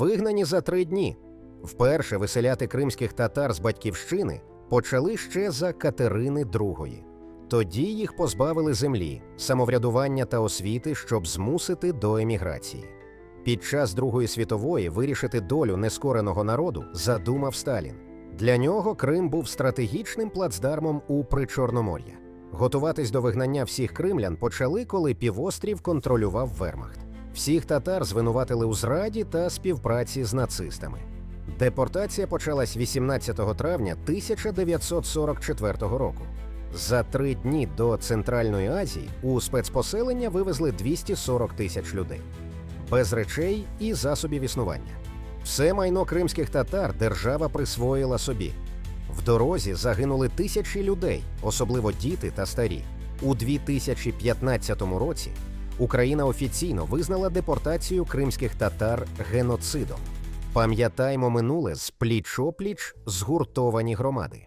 вигнані за три дні. Вперше виселяти кримських татар з батьківщини почали ще за Катерини II. Тоді їх позбавили землі, самоврядування та освіти, щоб змусити до еміграції. Під час Другої світової вирішити долю нескореного народу задумав Сталін. Для нього Крим був стратегічним плацдармом у Причорномор'я. Готуватись до вигнання всіх кримлян почали, коли півострів контролював Вермахт. Всіх татар звинуватили у зраді та співпраці з нацистами. Депортація почалась 18 травня 1944 року. За три дні до Центральної Азії у спецпоселення вивезли 240 тисяч людей без речей і засобів існування. Все майно кримських татар держава присвоїла собі. В дорозі загинули тисячі людей, особливо діти та старі. У 2015 році Україна офіційно визнала депортацію кримських татар геноцидом. Пам'ятаймо минуле з пліч-опліч згуртовані громади.